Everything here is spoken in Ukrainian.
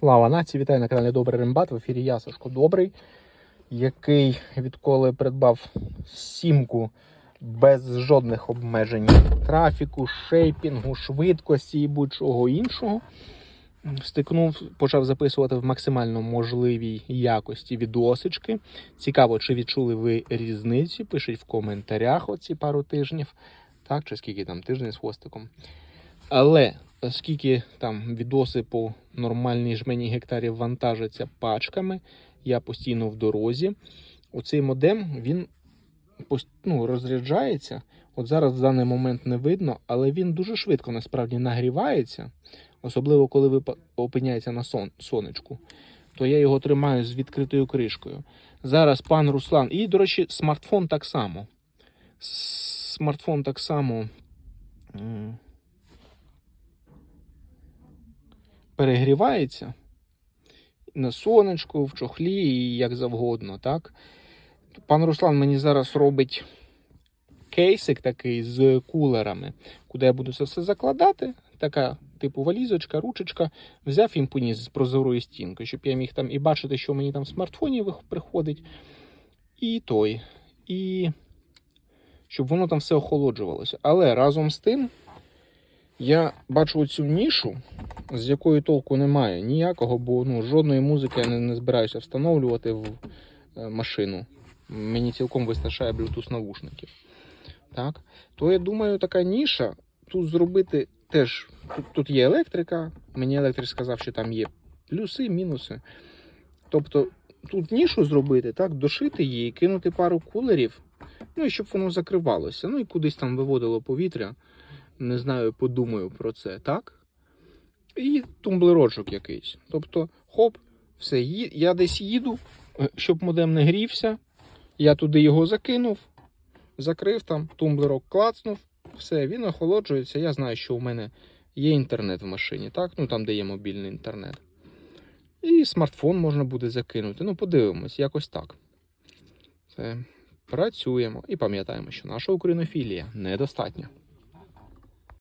Слава нації! Вітаю на каналі Добрий Рембат. В ефірі я Сашко Добрий, який відколи придбав сімку без жодних обмежень трафіку, шейпінгу, швидкості і будь-чого іншого. Стикнув, почав записувати в максимально можливій якості відосички. Цікаво, чи відчули ви різниці? Пишіть в коментарях оці пару тижнів, так, чи скільки там тиждень з хвостиком. Але оскільки там відоси по нормальній жмені гектарів вантажаться пачками, я постійно в дорозі. Оцей модем він ну, розряджається. От зараз в даний момент не видно, але він дуже швидко насправді нагрівається, особливо коли ви опиняєтеся на сон, сонечку. То я його тримаю з відкритою кришкою. Зараз пан Руслан, і, до речі, смартфон так само. Смартфон так само. Перегрівається на сонечку, в чохлі і як завгодно, так? Пан Руслан мені зараз робить кейсик такий з кулерами, куди я буду це все закладати. Така, типу, валізочка, ручечка. Взяв їм поніс з прозорою стінкою, щоб я міг там і бачити, що мені там в смартфоні приходить. І той. І щоб воно там все охолоджувалося. Але разом з тим я бачу оцю нішу, з якої толку немає ніякого, бо ну, жодної музики я не, не збираюся встановлювати в е, машину. Мені цілком вистачає Bluetooth навушників. Так? То я думаю, така ніша тут зробити теж. Тут, тут є електрика. Мені електрик сказав, що там є плюси, мінуси. Тобто тут нішу зробити, так, дошити її, кинути пару кулерів, ну і щоб воно закривалося. Ну і кудись там виводило повітря. Не знаю, подумаю про це, так? І тумблерочок якийсь. Тобто, хоп, все, я десь їду, е, щоб модем не грівся. Я туди його закинув, закрив там, тумблерок клацнув, все, він охолоджується. Я знаю, що у мене є інтернет в машині, так? Ну там, де є мобільний інтернет. І смартфон можна буде закинути. Ну, подивимось, якось так. Це працюємо і пам'ятаємо, що наша українофілія недостатня.